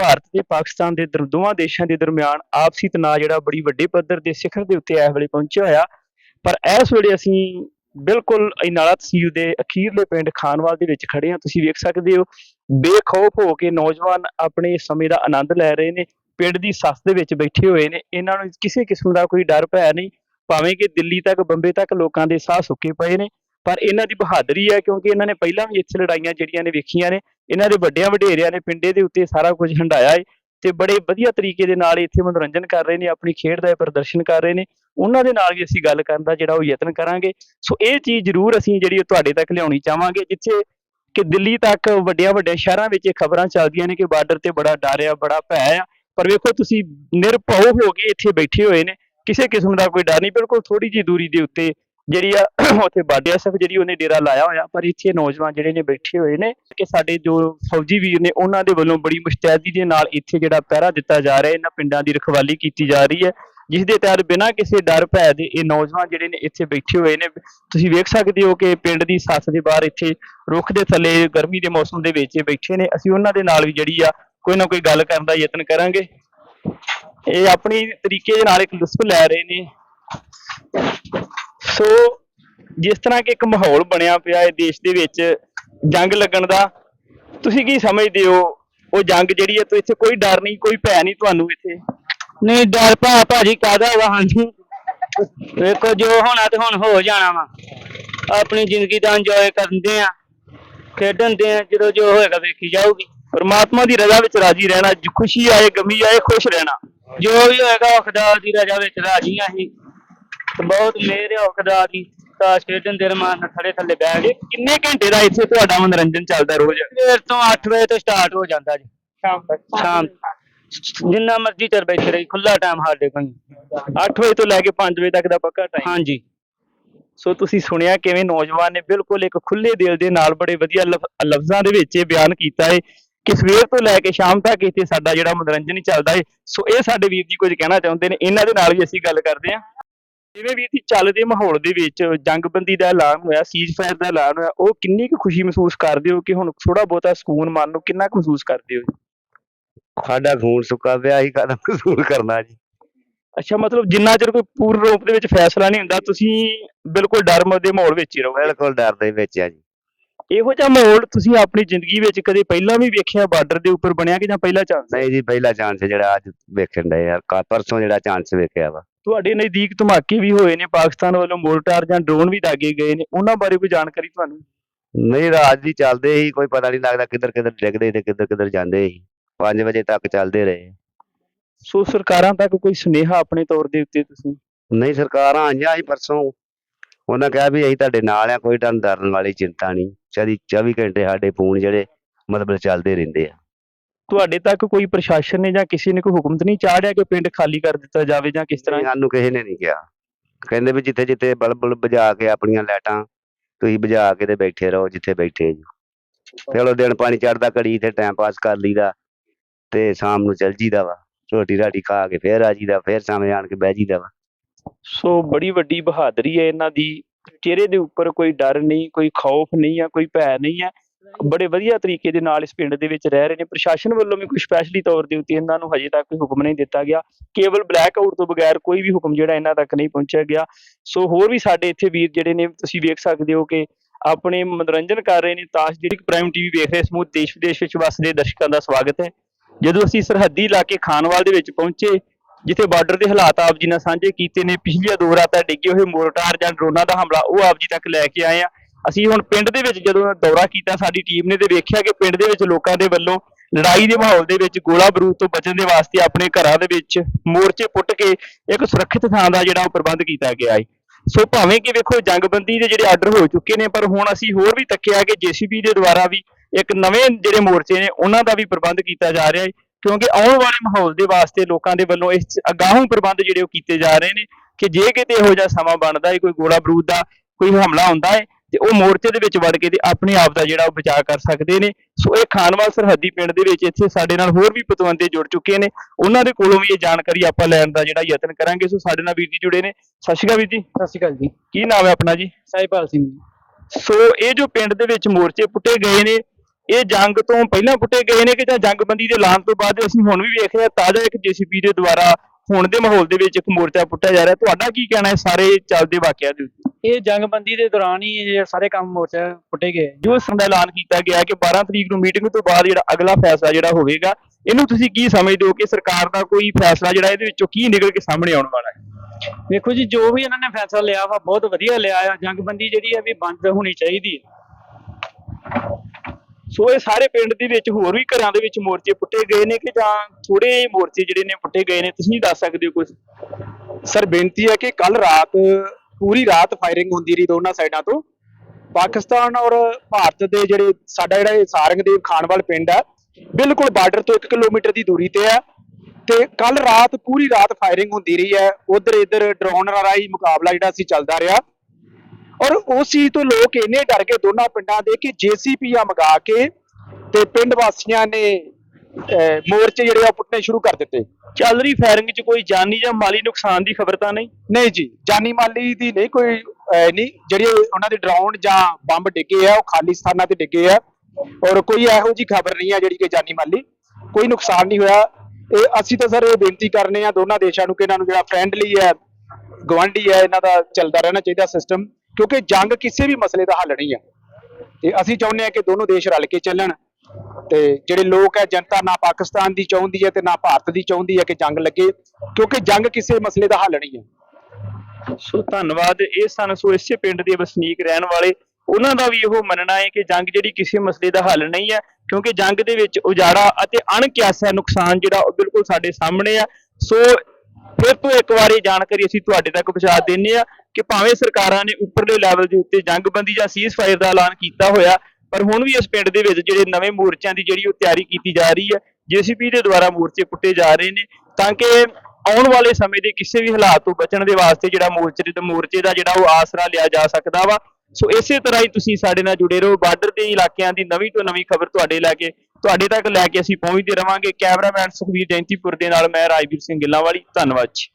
ਭਾਰਤ ਤੇ ਪਾਕਿਸਤਾਨ ਦੇ ਦਰ- ਦੋਵਾਂ ਦੇਸ਼ਾਂ ਦੇ ਦਰਮਿਆਨ ਆਪਸੀ ਤਣਾਅ ਜਿਹੜਾ ਬੜੀ ਵੱਡੇ ਪੱਧਰ ਦੇ ਸਿਖਰ ਦੇ ਉੱਤੇ ਇਸ ਵੇਲੇ ਪਹੁੰਚਿਆ ਹੋਇਆ। ਪਰ ਇਸ ਵੇਲੇ ਅਸੀਂ ਬਿਲਕੁਲ ਇਨਾਲਾ ਤਹਿਸੀਲ ਦੇ ਅਖੀਰਲੇ ਪਿੰਡ ਖਾਨਵਾਲ ਦੇ ਵਿੱਚ ਖੜੇ ਹਾਂ। ਤੁਸੀਂ ਵੇਖ ਸਕਦੇ ਹੋ, ਬੇਖੌਫ ਹੋ ਕੇ ਨੌਜਵਾਨ ਆਪਣੇ ਸਮੇਂ ਦਾ ਆਨੰਦ ਲੈ ਰਹੇ ਨੇ, ਪਿੰਡ ਦੀ ਸੱਸ ਦੇ ਵਿੱਚ ਬੈਠੇ ਹੋਏ ਨੇ। ਇਹਨਾਂ ਨੂੰ ਕਿਸੇ ਕਿਸਮ ਦਾ ਕੋਈ ਡਰ ਭੈ ਨਹੀਂ, ਭਾਵੇਂ ਕਿ ਦਿੱਲੀ ਤੱਕ, ਬੰਬੇ ਤੱਕ ਲੋਕਾਂ ਦੇ ਸਾਹ ਸੁੱਕੇ ਪਏ ਨੇ। ਪਰ ਇਹਨਾਂ ਦੀ ਬਹਾਦਰੀ ਹੈ ਕਿਉਂਕਿ ਇਹਨਾਂ ਨੇ ਪਹਿਲਾਂ ਵੀ ਇੱਥੇ ਲੜਾਈਆਂ ਜਿਹੜੀਆਂ ਨੇ ਵੇਖੀਆਂ ਨੇ, ਇਹਨਾਂ ਦੇ ਵੱਡਿਆਂ ਵਡੇਰਿਆਂ ਨੇ ਪਿੰਡੇ ਦੇ ਉੱਤੇ ਸਾਰਾ ਕੁਝ ਹੰਡਾਇਆ ਹੈ ਤੇ ਬੜੇ ਵਧੀਆ ਤਰੀਕੇ ਦੇ ਨਾਲ ਇੱਥੇ ਮਨੋਰੰਜਨ ਕਰ ਰਹੇ ਨੇ, ਆਪਣੀ ਖੇਡ ਦਾ ਇਹ ਪ੍ਰਦਰਸ਼ਨ ਕਰ ਰਹੇ ਨੇ, ਉਹਨਾਂ ਦੇ ਨਾਲ ਵੀ ਅਸੀਂ ਗੱਲ ਕਰਨ ਦਾ ਜਿਹੜਾ ਉਹ ਯਤਨ ਕਰਾਂਗੇ। ਸੋ ਇਹ ਚੀਜ਼ ਜ਼ਰੂਰ ਅਸੀਂ ਜਿਹੜੀ ਤੁਹਾਡੇ ਤੱਕ ਲਿਆਉਣੀ ਚਾਹਾਂਗੇ, ਜਿੱਥੇ ਕਿ ਦਿੱਲੀ ਤੱਕ ਵੱਡਿਆਂ ਵੱਡਿਆਂ ਸ਼ਹਿਰਾਂ ਵਿੱਚ ਇਹ ਖਬਰਾਂ ਚੱਲਦੀਆਂ ਨੇ ਕਿ ਬਾਰਡਰ ਤੇ ਬੜਾ ਡਰ ਆ, ਬੜਾ ਭੈ ਆ, ਪਰ ਵੇਖੋ ਤੁਸੀਂ ਨਿਰਭਉ ਹੋ ਕੇ ਇੱਥੇ ਬੈਠੇ ਹੋਏ ਨੇ, ਕਿਸੇ ਕਿਸਮ ਦਾ ਕੋਈ ਡਰ ਨਹੀਂ, ਬਿਲਕੁਲ ਥੋੜੀ ਜੀ ਦੂਰੀ ਦੇ ਉੱਤੇ ਜਿਹੜੀ ਆ, ਉੱਥੇ ਬਾਡਿਆ ਸਭ ਜਿਹੜੀ ਉਹਨੇ ਡੇਰਾ ਲਾਇਆ ਹੋਇਆ, ਪਰ ਇੱਥੇ ਨੌਜਵਾਨ ਜਿਹੜੇ ਨੇ ਬੈਠੇ ਹੋਏ ਨੇ ਕਿ ਸਾਡੇ ਜੋ ਫੌਜੀ ਵੀਰ ਨੇ, ਉਹਨਾਂ ਦੇ ਵੱਲੋਂ ਬੜੀ ਮੁਸ਼ਤੈਦੀ ਦੇ ਨਾਲ ਇੱਥੇ ਜਿਹੜਾ ਪਹਿਰਾ ਦਿੱਤਾ ਜਾ ਰਿਹਾ, ਇਹਨਾਂ ਪਿੰਡਾਂ ਦੀ ਰਖਵਾਲੀ ਕੀਤੀ ਜਾ ਰਹੀ ਹੈ, ਜਿਸ ਦੇ ਤਹਿਤ ਬਿਨਾਂ ਕਿਸੇ ਡਰ ਭੈ ਦੇ ਇਹ ਨੌਜਵਾਨ ਜਿਹੜੇ ਨੇ ਇੱਥੇ ਬੈਠੇ ਹੋਏ ਨੇ। ਤੁਸੀਂ ਵੇਖ ਸਕਦੇ ਹੋ ਕਿ ਪਿੰਡ ਦੀ ਸੱਸ ਦੇ ਬਾਹਰ ਇੱਥੇ ਰੁੱਖ ਦੇ ਥੱਲੇ ਗਰਮੀ ਦੇ ਮੌਸਮ ਦੇ ਵਿੱਚ ਬੈਠੇ ਨੇ। ਅਸੀਂ ਉਹਨਾਂ ਦੇ ਨਾਲ ਵੀ ਜਿਹੜੀ ਆ, ਕੋਈ ਨਾ ਕੋਈ ਗੱਲ ਕਰਨ ਦਾ ਯਤਨ ਕਰਾਂਗੇ। ਇਹ ਆਪਣੀ ਤਰੀਕੇ ਦੇ ਨਾਲ ਇੱਕ ਲੁਤਫ ਲੈ ਰਹੇ ਨੇ। ਸੋ ਜਿਸ ਤਰ੍ਹਾਂ ਕਿ ਇੱਕ ਮਾਹੌਲ ਬਣਿਆ ਪਿਆ ਹੈ ਦੇਸ਼ ਦੇ ਵਿੱਚ ਜੰਗ ਲੱਗਣ ਦਾ ਤੁਸੀਂ ਕੀ ਸਮਝਦੇ ਹੋ? ਉਹ ਜੰਗ ਜਿਹੜੀ ਹੈ ਤੋਂ ਇੱਥੇ ਕੋਈ ਡਰ ਨਹੀਂ ਕੋਈ ਭੈ ਨਹੀਂ ਤੁਹਾਨੂੰ ਇੱਥੇ? ਨਹੀਂ ਡਰ ਭਾ ਭਾਜੀ ਕਾਦਾ ਵਾ? ਸਾਨੂੰ ਵੇਖੋ ਜੋ ਹੋਣਾ ਤੇ ਹੁਣ ਹੋ ਜਾਣਾ ਵਾ। ਆਪਣੀ ਜ਼ਿੰਦਗੀ ਦਾ ਇੰਜੋਏ ਕਰਦੇ ਆ ਖੇਡਣ ਦੇ ਆ ਜਦੋਂ ਜੋ ਹੋਏਗਾ ਵੇਖੀ ਜਾਊਗੀ। ਪਰਮਾਤਮਾ ਦੀ ਰਜ਼ਾ ਵਿੱਚ ਰਾਜੀ ਰਹਿਣਾ ਖੁਸ਼ੀ ਆਏ ਗਮੀ ਆਏ ਖੁਸ਼ ਰਹਿਣਾ। ਜੋ ਵੀ ਹੋਏਗਾ ਉਹ ਖੁਦਾ ਦੀ ਰਜਾ ਵਿੱਚ ਰਾਜੀ ਆ ਅਸੀਂ। ਤੇ ਬਹੁਤ ਮਿਹਰ ਉਹ ਖੁਦਾ ਦੀ ਤਾਸ਼ ਖੇਡਣ ਦੇ ਰਮਾਨ ਥੜੇ ਥੱਲੇ ਬਹਿ ਗਏ। ਕਿੰਨੇ ਘੰਟੇ ਦਾ ਇੱਥੇ ਤੁਹਾਡਾ ਮਨੋਰੰਜਨ ਚੱਲਦਾ ਰੋਜ਼? ਸਵੇਰ ਤੋਂ 8 ਵਜੇ ਤੋਂ ਸਟਾਰਟ ਹੋ ਜਾਂਦਾ ਜੀ। ਸ਼ਾਮ ਤੱਕ। ਸ਼ਾਮ ਜਿੰਨਾ ਮਰਜ਼ੀ ਚਿਰ ਬੈਠੇ ਰਹੀ ਖੁੱਲਾ ਟਾਈਮ ਸਾਡੇ ਕੋਲ 8 ਵਜੇ ਤੋਂ ਲੈ ਕੇ 5 ਵਜੇ ਤੱਕ ਦਾ ਪੱਕਾ ਟਾਈਮ ਹਾਂਜੀ। ਸੋ ਤੁਸੀਂ ਸੁਣਿਆ ਕਿਵੇਂ ਨੌਜਵਾਨ ਨੇ ਬਿਲਕੁਲ ਇੱਕ ਖੁੱਲੇ ਦਿਲ ਦੇ ਨਾਲ ਬੜੇ ਵਧੀਆ ਲਫ਼- ਲਫ਼ਜ਼ਾਂ ਦੇ ਵਿੱਚ ਇਹ ਬਿਆਨ ਕੀਤਾ ਹੈ ਕਿ ਸਵੇਰ ਤੋਂ ਲੈ ਕੇ ਸ਼ਾਮ ਤੱਕ ਇੱਥੇ ਸਾਡਾ ਜਿਹੜਾ ਮਨੋਰੰਜਨ ਹੀ ਚੱਲਦਾ ਹੈ ਸੋ ਇਹ ਸਾਡੇ ਵੀਰ ਜੀ ਕੁਝ ਕਹਿਣਾ ਚਾਹੁੰਦੇ ਨੇ ਇਹਨਾਂ ਦੇ ਨਾਲ ਵੀ ਅਸੀਂ ਗੱਲ ਕਰਦੇ ਹਾਂ। ਜਿਵੇਂ ਵੀਰ ਜੀ ਚੱਲਦੇ ਮਾਹੌਲ ਦੇ ਵਿੱਚ ਜੰਗਬੰਦੀ ਦਾ ਐਲਾਨ ਹੋਇਆ ਸੀਜ਼ ਫਾਇਰ ਦਾ ਐਲਾਨ ਹੋਇਆ ਉਹ ਕਿੰਨੀ ਕੁ ਖੁਸ਼ੀ ਮਹਿਸੂਸ ਕਰਦੇ ਹੋ ਕਿ ਹੁਣ ਥੋੜਾ ਬਹੁਤਾ ਸਕੂਨ ਮਨ ਨੂੰ ਕਿੰਨਾ ਕੁ ਮਹਿਸੂਸ ਕਰਦੇ ਹੋ ਸਾਡਾ ਖੂਨ ਸੁੱਕਾ ਪਿਆ ਸੀ ਕਦਮ ਕਸੂਰ ਕਰਨਾ ਜੀ? ਅੱਛਾ ਮਤਲਬ ਜਿੰਨਾ ਚਿਰ ਕੋਈ ਪੂਰਨ ਰੂਪ ਦੇ ਵਿੱਚ ਫੈਸਲਾ ਨਹੀਂ ਹੁੰਦਾ ਤੁਸੀਂ ਬਿਲਕੁਲ ਡਰ ਦੇ ਮਾਹੌਲ ਵਿੱਚ ਹੀ ਰਹੋ। ਬਿਲਕੁਲ ਡਰ ਦੇ ਵਿੱਚ ਆ ਜੀ। ਇਹੋ ਜਿਹਾ ਮਾਹੌਲ ਤੁਸੀਂ ਆਪਣੀ ਜ਼ਿੰਦਗੀ ਵਿੱਚ ਕਦੇ ਪਹਿਲਾਂ ਵੀ ਵੇਖਿਆ ਬਾਰਡਰ ਦੇ ਉੱਪਰ ਬਣਿਆ ਕਿ ਜਾਂ ਪਹਿਲਾ ਚਾਂਸ ਨਹੀਂ ਜੀ ਪਹਿਲਾ ਚਾਂਸ ਜਿਹੜਾ ਅੱਜ ਵੇਖਣ ਦਾ ਯਾਰ ਕਾ ਪਰਸੋਂ ਜਿਹੜਾ ਚਾਂਸ ਵੇਖਿਆ ਵਾ। ਤੁਹਾਡੇ ਨਜ਼ਦੀਕ ਧਮਾਕੇ ਵੀ ਹੋਏ ਨੇ ਪਾਕਿਸਤਾਨ ਵੱਲੋਂ ਮੋਰਟਾਰ ਜਾਂ ਡਰੋਨ ਵੀ ਦਾਗੇ ਗਏ ਨੇ ਉਹਨਾਂ ਬਾਰੇ ਕੋਈ ਜਾਣਕਾਰੀ ਤੁਹਾਨੂੰ? ਨਹੀਂ ਰਾਤ ਦੀ ਚੱਲਦੇ ਸੀ ਕੋਈ ਪਤਾ ਨਹੀਂ ਲੱਗਦਾ ਕਿੱਧਰ ਕਿੱਧਰ ਡਿੱਗਦੇ ਤੇ ਕਿੱਧਰ ਕਿੱਧਰ ਜਾਂਦੇ ਸੀ। 5 ਵਜੇ ਤੱਕ ਚੱਲਦੇ ਰਹੇ। ਸੋ ਸਰਕਾਰਾਂ ਤੱਕ ਕੋਈ ਸੁਨੇਹਾ ਆਪਣੇ ਤੌਰ ਦੇ ਉੱਤੇ ਤੁਸੀਂ? ਨਹੀਂ ਸਰਕਾਰਾਂ ਆਈਆਂ ਸੀ ਪਰਸੋਂ। ਉਹਨਾਂ ਕਿਹਾ ਵੀ ਅਸੀਂ ਤੁਹਾਡੇ ਨਾਲ ਆ ਕੋਈ ਤੁਹਾਨੂੰ ਡਰਨ ਵਾਲੀ ਚਿੰਤਾ ਨਹੀਂ। ਚੌਵੀ 24 ਘੰਟੇ ਸਾਡੇ ਫੋਨ ਜਿਹੜੇ ਮਤਲਬ ਚੱਲਦੇ ਰਹਿੰਦੇ ਆ। ਤੁਹਾਡੇ ਤੱਕ ਕੋਈ ਪ੍ਰਸ਼ਾਸਨ ਨੇ ਜਾਂ ਕਿਸੇ ਨੇ ਕੋਈ ਹੁਕਮ ਤਾਂ ਨਹੀਂ ਚਾੜਿਆ ਕਿ ਪਿੰਡ ਖਾਲੀ ਕਰ ਦਿੱਤਾ ਜਾਵੇ ਜਾਂ ਕਿਸ ਤਰ੍ਹਾਂ? ਸਾਨੂੰ ਕਿਸੇ ਨੇ ਨਹੀਂ ਕਿਹਾ। ਕਹਿੰਦੇ ਵੀ ਜਿੱਥੇ ਜਿੱਥੇ ਬਲਬ ਬੁਲਬ ਬੁਝਾ ਕੇ ਆਪਣੀਆਂ ਲਾਈਟਾਂ ਤੁਸੀਂ ਬੁਝਾ ਕੇ ਤੇ ਬੈਠੇ ਰਹੋ ਜਿੱਥੇ ਬੈਠੇ ਜੀ। ਚਲੋ ਦਿਨ ਪਾਣੀ ਚੜਦਾ ਘੜੀ ਤੇ ਟਾਈਮ ਪਾਸ ਕਰ ਲਈਦਾ ਤੇ ਸ਼ਾਮ ਨੂੰ ਚੱਲ ਜੀਦਾ ਵਾ। ਰੋਟੀ ਰਾਟੀ ਖਾ ਕੇ ਫੇਰ ਆ ਜੀਦਾ ਫੇਰ ਸਾਵੇਂ ਆਣ ਕੇ ਬਹਿ ਜੀਦਾ ਵਾ। ਸੋ ਬੜੀ ਵੱਡੀ ਬਹਾਦਰੀ ਹੈ ਇਹਨਾਂ ਦੀ। ਚਿਹਰੇ ਦੇ ਉੱਪਰ ਕੋਈ ਡਰ ਨਹੀਂ ਕੋਈ ਖੌਫ ਨਹੀਂ ਹੈ ਕੋਈ ਭੈ ਨਹੀਂ ਹੈ। ਬੜੇ ਵਧੀਆ ਤਰੀਕੇ ਦੇ ਨਾਲ ਇਸ ਪਿੰਡ ਦੇ ਵਿੱਚ ਰਹਿ ਰਹੇ ਨੇ। ਪ੍ਰਸ਼ਾਸਨ ਵੱਲੋਂ ਵੀ ਕੋਈ ਸਪੈਸ਼ਲੀ ਤੌਰ ਦੇ ਉੱਤੇ ਇਹਨਾਂ ਨੂੰ ਹਜੇ ਤੱਕ ਕੋਈ ਹੁਕਮ ਨਹੀਂ ਦਿੱਤਾ ਗਿਆ। ਕੇਵਲ ਬਲੈਕ ਆਊਟ ਤੋਂ ਬਗੈਰ ਕੋਈ ਵੀ ਹੁਕਮ ਜਿਹੜਾ ਇਹਨਾਂ ਤੱਕ ਨਹੀਂ ਪਹੁੰਚਿਆ ਗਿਆ। ਸੋ ਹੋਰ ਵੀ ਸਾਡੇ ਇੱਥੇ ਵੀਰ ਜਿਹੜੇ ਨੇ, ਤੁਸੀਂ ਵੇਖ ਸਕਦੇ ਹੋ ਕਿ ਆਪਣੇ ਮਨੋਰੰਜਨ ਕਰ ਰਹੇ ਨੇ। ਤਾਸ਼ ਜਿਹੜੀ ਪ੍ਰਾਈਮ ਟੀਵੀ ਵੇਖ ਰਹੇ ਸਮੂਹ ਦੇਸ਼ ਵਿਦੇਸ਼ ਵਿੱਚ ਵਸਦੇ ਦਰਸ਼ਕਾਂ ਦਾ ਸਵਾਗਤ ਹੈ। ਜਦੋਂ ਅਸੀਂ ਸਰਹੱਦੀ ਇਲਾਕੇ ਖਾਨਵਾਲ ਦੇ ਵਿੱਚ ਪਹੁੰਚੇ, ਜਿੱਥੇ ਬਾਰਡਰ ਦੇ ਹਾਲਾਤ ਆਪ ਜੀ ਨਾਲ ਸਾਂਝੇ ਕੀਤੇ ਨੇ, ਪਿਛਲੀਆਂ ਦੋ ਰਾਤਾਂ ਡਿੱਗੇ ਹੋਏ ਮੋਰਟਾਰ ਜਾਂ ਡਰੋਨਾਂ ਦਾ ਹਮਲਾ, ਉਹ ਆਪ ਜੀ ਤੱਕ ਲੈ ਕੇ ਆਏ ਆ ਅਸੀਂ ਹੁਣ ਪਿੰਡ ਦੇ ਵਿੱਚ ਜਦੋਂ ਦੌਰਾ ਕੀਤਾ, ਸਾਡੀ ਟੀਮ ਨੇ ਤੇ ਵੇਖਿਆ ਕਿ ਪਿੰਡ ਦੇ ਵਿੱਚ ਲੋਕਾਂ ਦੇ ਵੱਲੋਂ ਲੜਾਈ ਦੇ ਮਾਹੌਲ ਦੇ ਵਿੱਚ ਗੋਲਾ ਬਰੂਦ ਤੋਂ ਬਚਣ ਦੇ ਵਾਸਤੇ ਆਪਣੇ ਘਰਾਂ ਦੇ ਵਿੱਚ ਮੋਰਚੇ ਪੁੱਟ ਕੇ ਇੱਕ ਸੁਰੱਖਿਅਤ ਥਾਂ ਦਾ ਜਿਹੜਾ ਉਹ ਪ੍ਰਬੰਧ ਕੀਤਾ ਗਿਆ ਹੈ ਸੋ ਭਾਵੇਂ ਕਿ ਵੇਖੋ, ਜੰਗਬੰਦੀ ਦੇ ਜਿਹੜੇ ਆਰਡਰ ਹੋ ਚੁੱਕੇ ਨੇ, ਪਰ ਹੁਣ ਅਸੀਂ ਹੋਰ ਵੀ ਤੱਕਿਆ ਕਿ ਜੀਸੀਬੀ ਦੇ ਦੁਆਰਾ ਵੀ ਇੱਕ ਨਵੇਂ ਜਿਹੜੇ ਮੋਰਚੇ ਨੇ, ਉਹਨਾਂ ਦਾ ਵੀ ਪ੍ਰਬੰਧ ਕੀਤਾ ਜਾ ਰਿਹਾ ਹੈ ਕਿਉਂਕਿ ਆਉਣ ਵਾਲੇ ਮਾਹੌਲ ਦੇ ਵਾਸਤੇ ਲੋਕਾਂ ਦੇ ਵੱਲੋਂ ਇਸ 'ਚ ਪ੍ਰਬੰਧ ਜਿਹੜੇ ਉਹ ਕੀਤੇ ਜਾ ਰਹੇ ਨੇ ਕਿ ਜੇ ਕਿਤੇ ਇਹੋ ਜਿਹਾ ਸਮਾਂ ਬਣਦਾ ਹੈ ਕੋਈ ਗੋਲਾ ਬਰੂਦ ਦਾ ਕੋਈ ਹਮਲਾ ਹੁੰਦਾ ਹੈ ਤੇ ਉਹ ਮੋਰਚੇ ਦੇ ਵਿੱਚ ਵੜ ਕੇ ਤੇ ਆਪਣੇ ਆਪ ਦਾ ਜਿਹੜਾ ਉਹ ਬਚਾਅ ਕਰ ਸਕਦੇ ਨੇ। ਸੋ ਇਹ ਖਾਨਵਾਲ ਸਰਹੱਦੀ ਪਿੰਡ ਦੇ ਵਿੱਚ ਇੱਥੇ ਸਾਡੇ ਨਾਲ ਹੋਰ ਵੀ ਪਤਵੰਤੇ ਜੁੜ ਚੁੱਕੇ ਨੇ। ਉਹਨਾਂ ਦੇ ਕੋਲੋਂ ਵੀ ਇਹ ਜਾਣਕਾਰੀ ਆਪਾਂ ਲੈਣ ਦਾ ਜਿਹੜਾ ਯਤਨ ਕਰਾਂਗੇ। ਸੋ ਸਾਡੇ ਨਾਲ ਵੀਰ ਜੀ ਜੁੜੇ ਨੇ। ਸਤਿ ਸ਼੍ਰੀ ਅਕਾਲ ਵੀਰ ਜੀ। ਸਤਿ ਸ਼੍ਰੀ ਅਕਾਲ ਜੀ। ਕੀ ਨਾਮ ਹੈ ਆਪਣਾ ਜੀ? ਸਾਈਪਾਲ ਸਿੰਘ ਜੀ। ਸੋ ਇਹ ਜੋ ਪਿੰਡ ਦੇ ਵਿੱਚ ਮੋਰਚੇ ਪੁੱਟੇ ਗਏ ਨੇ ਇਹ ਜੰਗ ਤੋਂ ਪਹਿਲਾਂ ਪੁੱਟੇ ਗਏ ਨੇ ਕਿ ਜਾਂ ਜੰਗਬੰਦੀ ਦੇ ਐਲਾਨ ਤੋਂ ਬਾਅਦ? ਅਸੀਂ ਹੁਣ ਵੀ ਵੇਖ ਰਹੇ ਹਾਂ ਤਾਜ਼ਾ ਇੱਕ ਜੀਸੀਪੀ ਦੇ ਦੁਆਰਾ ਹੁਣ ਦੇ ਮਾਹੌਲ ਦੇ ਵਿੱਚ ਇੱਕ ਮੋਰਚਾ ਪੁੱਟਿਆ ਜਾ ਰਿਹਾ। ਤੁਹਾਡਾ ਕੀ ਕਹਿਣਾ ਹੈ ਸਾਰੇ ਚੱਲਦੇ ਵਾਕਿਆ ਦੇ ਉੱਤੇ ਇਹ ਜੰਗਬੰਦੀ ਦੇ ਦੌਰਾਨ ਹੀ ਇਹ ਸਾਰੇ ਕੰਮ ਮੋਰਚਾ ਪੁੱਟੇ ਗਏ। ਜੋ ਇਸ ਦਾ ਐਲਾਨ ਕੀਤਾ ਗਿਆ ਕਿ 12 ਤਰੀਕ ਨੂੰ ਮੀਟਿੰਗ ਤੋਂ ਬਾਅਦ ਜਿਹੜਾ ਅਗਲਾ ਫੈਸਲਾ ਜਿਹੜਾ ਹੋਵੇਗਾ ਇਹਨੂੰ ਤੁਸੀਂ ਕੀ ਸਮਝਦੇ ਹੋ ਕਿ ਸਰਕਾਰ ਦਾ ਕੋਈ ਫੈਸਲਾ ਜਿਹੜਾ ਇਹਦੇ ਵਿੱਚੋਂ ਕੀ ਨਿਕਲ ਕੇ ਸਾਹਮਣੇ ਆਉਣ ਵਾਲਾ ਹੈ? ਵੇਖੋ ਜੀ ਜੋ ਵੀ ਇਹਨਾਂ ਨੇ ਫੈਸਲਾ ਲਿਆ ਵਾ ਬਹੁਤ ਵਧੀਆ ਲਿਆ ਆ। ਜੰਗਬੰਦੀ ਜਿਹੜੀ ਆ ਵੀ ਬੰਦ ਹੋਣੀ ਚਾਹੀਦੀ ਹੈ। ਸੋ ਇਹ ਸਾਰੇ ਪਿੰਡ ਦੇ ਵਿੱਚ ਹੋਰ ਵੀ ਘਰਾਂ ਦੇ ਵਿੱਚ ਮੋਰਚੇ ਪੁੱਟੇ ਗਏ ਨੇ ਕਿ ਜਾਂ ਥੋੜੇ ਮੋਰਚੇ ਜਿਹੜੇ ਨੇ ਪੁੱਟੇ ਗਏ ਨੇ? ਤੁਸੀਂ ਦੱਸ ਸਕਦੇ ਹੋ ਕੁਝ ਸਰ, ਬੇਨਤੀ ਹੈ ਕਿ ਕੱਲ ਰਾਤ ਪੂਰੀ ਰਾਤ ਫਾਇਰਿੰਗ ਹੁੰਦੀ ਰਹੀ ਦੋਨਾਂ ਸਾਈਡਾਂ ਤੋਂ। ਪਾਕਿਸਤਾਨ ਔਰ ਭਾਰਤ ਦੇ ਜਿਹੜੇ ਸਾਡਾ ਜਿਹੜਾ ਇਹ ਸਾਰੰਗਦੇਵ ਖਾਨਵਾਲ ਪਿੰਡ ਹੈ ਬਿਲਕੁਲ ਬਾਰਡਰ ਤੋਂ 1 ਕਿਲੋਮੀਟਰ ਦੀ ਦੂਰੀ ਤੇ ਹੈ ਤੇ ਕੱਲ ਰਾਤ ਪੂਰੀ ਰਾਤ ਫਾਇਰਿੰਗ ਹੁੰਦੀ ਰਹੀ ਹੈ। ਉਧਰ ਇਧਰ ਡਰੋਨ ਰਾਹੀਂ ਮੁਕਾਬਲਾ ਜਿਹੜਾ ਸੀ ਚੱਲਦਾ ਰਿਹਾ। ਔਰ ਉਸ ਚੀਜ਼ ਤੋਂ ਲੋਕ ਇੰਨੇ ਡਰ ਗਏ ਦੋਨਾਂ ਪਿੰਡਾਂ ਦੇ ਕਿ ਜੀਸੀਪੀਆਂ ਮੰਗਾ ਕੇ ਤੇ ਪਿੰਡ ਵਾਸੀਆਂ ਨੇ ਮੋਰਚੇ ਜਿਹੜੇ ਆ ਪੁੱਟਣੇ ਸ਼ੁਰੂ ਕਰ ਦਿੱਤੇ। ਚੱਲ ਰਹੀ ਫਾਇਰਿੰਗ 'ਚ ਕੋਈ ਜਾਨੀ ਜਾਂ ਮਾਲੀ ਨੁਕਸਾਨ ਦੀ ਖਬਰ ਤਾਂ ਨਹੀਂ? ਨਹੀਂ ਜੀ ਜਾਨੀ ਮਾਲੀ ਦੀ ਨਹੀਂ ਕੋਈ ਨਹੀਂ। ਜਿਹੜੇ ਉਹਨਾਂ ਦੇ ਡਰਾਉਣ ਜਾਂ ਬੰਬ ਡਿੱਗੇ ਆ ਉਹ ਖਾਲੀ ਸਥਾਨਾਂ ਤੇ ਡਿੱਗੇ ਆ। ਔਰ ਕੋਈ ਇਹੋ ਜੀ ਖਬਰ ਨਹੀਂ ਆ ਜਿਹੜੀ ਕਿ ਜਾਨੀ ਮਾਲੀ। ਕੋਈ ਨੁਕਸਾਨ ਨਹੀਂ ਹੋਇਆ। ਇਹ ਅਸੀਂ ਤਾਂ ਸਰ ਇਹ ਬੇਨਤੀ ਕਰਨੇ ਆ ਦੋਨਾਂ ਦੇਸ਼ਾਂ ਨੂੰ ਕਿ ਇਹਨਾਂ ਨੂੰ ਜਿਹੜਾ ਫ੍ਰੈਂਡਲੀ ਹੈ ਗਵਾਂਢੀ ਹੈ ਇਹਨਾਂ ਦਾ ਚੱਲਦਾ ਰਹਿਣਾ ਚਾਹੀਦਾ ਸਿਸਟਮ ਕਿਉਂਕਿ ਜੰਗ ਕਿਸੇ ਵੀ ਮਸਲੇ ਦਾ ਹੱਲ ਨਹੀਂ ਹੈ। ਤੇ ਅਸੀਂ ਚਾਹੁੰਦੇ ਹਾਂ ਕਿ ਦੋਨੋਂ ਦੇਸ਼ ਰਲ ਕੇ ਚੱਲਣ। ਤੇ ਜਿਹੜੇ ਲੋਕ ਹੈ, ਜਨਤਾ ਨਾ ਪਾਕਿਸਤਾਨ ਦੀ ਚਾਹੁੰਦੀ ਹੈ ਤੇ ਨਾ ਭਾਰਤ ਦੀ ਚਾਹੁੰਦੀ ਹੈ ਕਿ ਜੰਗ ਲੱਗੇ, ਕਿਉਂਕਿ ਜੰਗ ਕਿਸੇ ਮਸਲੇ ਦਾ ਹੱਲ ਨਹੀਂ ਹੈ। ਸੋ ਧੰਨਵਾਦ। ਇਹ ਸਨ ਸੋ ਇਸੇ ਪਿੰਡ ਦੇ ਵਸਨੀਕ ਰਹਿਣ ਵਾਲੇ। ਉਹਨਾਂ ਦਾ ਵੀ ਇਹੋ ਮੰਨਣਾ ਹੈ ਕਿ ਜੰਗ ਜਿਹੜੀ ਕਿਸੇ ਮਸਲੇ ਦਾ ਹੱਲ ਨਹੀਂ ਹੈ, ਕਿਉਂਕਿ ਜੰਗ ਦੇ ਵਿੱਚ ਉਜਾੜਾ ਅਤੇ ਅਣਕਿਆਸਾ ਨੁਕਸਾਨ ਜਿਹੜਾ ਉਹ ਬਿਲਕੁਲ ਸਾਡੇ ਸਾਹਮਣੇ ਆ। ਸੋ ਫਿਰ ਤੋਂ ਇੱਕ ਵਾਰ ਇਹ ਜਾਣਕਾਰੀ ਅਸੀਂ ਤੁਹਾਡੇ ਤੱਕ ਪਹੁੰਚਾ ਦਿੰਨੇ ਆ ਕਿ ਭਾਵੇਂ ਸਰਕਾਰਾਂ ਨੇ ਉੱਪਰਲੇ ਲੈਵਲ ਦੇ ਉੱਤੇ ਜੰਗਬੰਦੀ ਜਾਂ ਸੀਜ਼ਫਾਇਰ ਦਾ ਐਲਾਨ ਕੀਤਾ ਹੋਇਆ, ਪਰ ਹੁਣ ਵੀ ਇਸ ਪਿੰਡ ਦੇ ਵਿੱਚ ਜਿਹੜੇ ਨਵੇਂ ਮੋਰਚਿਆਂ ਦੀ ਜਿਹੜੀ ਉਹ ਤਿਆਰੀ ਕੀਤੀ ਜਾ ਰਹੀ ਹੈ ਜੀਸੀਪੀ ਦੇ ਦੁਆਰਾ ਮੋਰਚੇ ਪੁੱਟੇ ਜਾ ਰਹੇ ਨੇ, ਤਾਂ ਕਿ ਆਉਣ ਵਾਲੇ ਸਮੇਂ ਦੇ ਕਿਸੇ ਵੀ ਹਾਲਾਤ ਤੋਂ ਬਚਣ ਦੇ ਵਾਸਤੇ ਜਿਹੜਾ ਮੋਰਚੇ ਤੇ ਮੋਰਚੇ ਦਾ ਜਿਹੜਾ ਉਹ ਆਸਰਾ ਲਿਆ ਜਾ ਸਕਦਾ ਵਾ। ਸੋ ਇਸੇ ਤਰ੍ਹਾਂ ਹੀ ਤੁਸੀਂ ਸਾਡੇ ਨਾਲ ਜੁੜੇ ਰਹੋ, ਬਾਰਡਰ ਦੇ ਇਲਾਕਿਆਂ ਦੀ ਨਵੀਂ ਤੋਂ ਨਵੀਂ ਖਬਰ ਤੁਹਾਡੇ ਲੈ ਕੇ ਤੁਹਾਡੇ ਤੱਕ ਲੈ ਕੇ ਅਸੀਂ ਪਹੁੰਚਦੇ ਰਵਾਂਗੇ। ਕੈਮਰਾਮੈਨ ਸੁਖਵੀਰ ਜੈਂਤੀਪੁਰ ਦੇ ਨਾਲ, ਮੈਂ ਰਾਜਵੀਰ ਸਿੰਘ ਗਿੱਲਾਂ ਵਾਲੀ, ਧੰਨਵਾਦ ਜੀ।